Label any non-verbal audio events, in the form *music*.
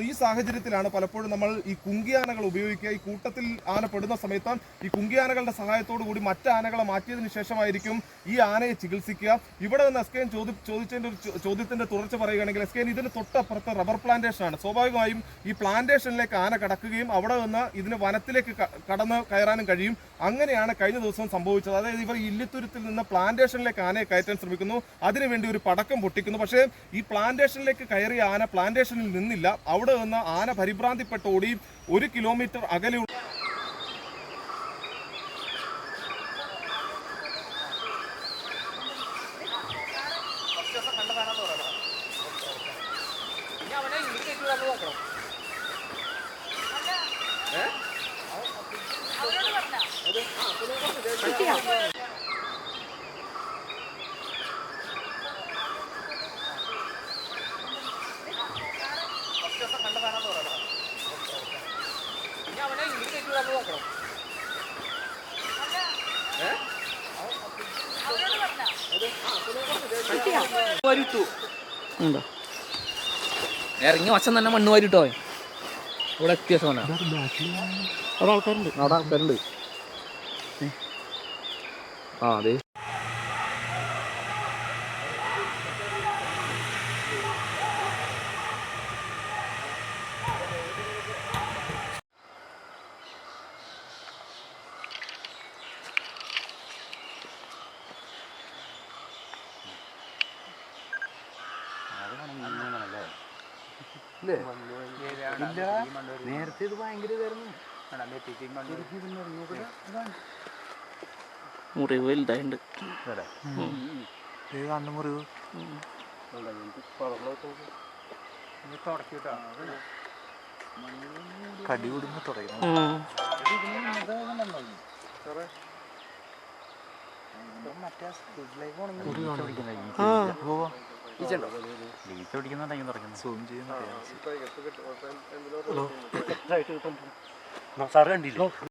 നടത്തുന്നു ഈ സാഹചര്യത്തിലാണ് പലപ്പോഴും നമ്മൾ ഈ കുങ്കിയാനകൾ ഉപയോഗിക്കുക. ഈ കൂട്ടത്തിൽ ആന പെടുന്ന സമയത്ത് ഈ കുങ്കിയാനകളുടെ സഹായത്തോടു കൂടി മറ്റ് ആനകളെ മാറ്റിയതിനു ശേഷമായിരിക്കും ഈ ആനയെ ചികിത്സിക്കുക. ഇവിടെ നിന്ന് എസ് കെ ചോദി ചോദിച്ചതിന്റെ ഒരു ചോദ്യത്തിന്റെ തുടർച്ച പറയുകയാണെങ്കിൽ എസ് കെ എൻ ഇതിന് തൊട്ടപ്പുറത്ത് റബ്ബർ പ്ലാന്റേഷൻ ആണ് സ്വാഭാവികമായും ഈ പ്ലാന്റേഷനിലേക്ക് ആന കടക്കുകയും അവിടെ നിന്ന് ഇതിന് വനത്തിലേക്ക് കടന്ന് കയറാനും കഴിയും. അങ്ങനെയാണ് കഴിഞ്ഞ ദിവസം സംഭവിച്ചത്. അതായത് ഇവർ ഇല്ലിത്തുരുത്തിൽ നിന്ന് പ്ലാന്റേഷനിലേക്ക് ആനയെ കയറ്റാൻ ശ്രമിക്കുന്നു. അതിനുവേണ്ടി ഒരു പടക്കം പൊട്ടിക്കുന്നു. പക്ഷേ ഈ പ്ലാന്റേഷനിലേക്ക് കയറിയ ആന പ്ലാന്റേഷനിൽ നിന്നില്ല. അവിടെ നിന്ന് ആന പരിഭ്രാന്തിപ്പെട്ട് ഓടി ഒരു കിലോമീറ്റർ അകലെ വാരിട്ടു ഇറങ്ങി വശം തന്നെ മണ്ണ് വാരിട്ടോ ഇവിടെ എത്തിയ സോന. അവിടെ ആൾക്കാരുണ്ട്. അവിടെ ആൾക്കാരുണ്ട്. ആ അതെ. നേരത്തെ ഇത് ഭയങ്കര ഇതായിരുന്നു. മുറിവ് കണ്ണു മുറിവ്? കടി വിടുമ്പോ തുടങ്ങി സൂം ചെയ്യുന്ന *laughs* സാറ് കണ്ടില്ലേ?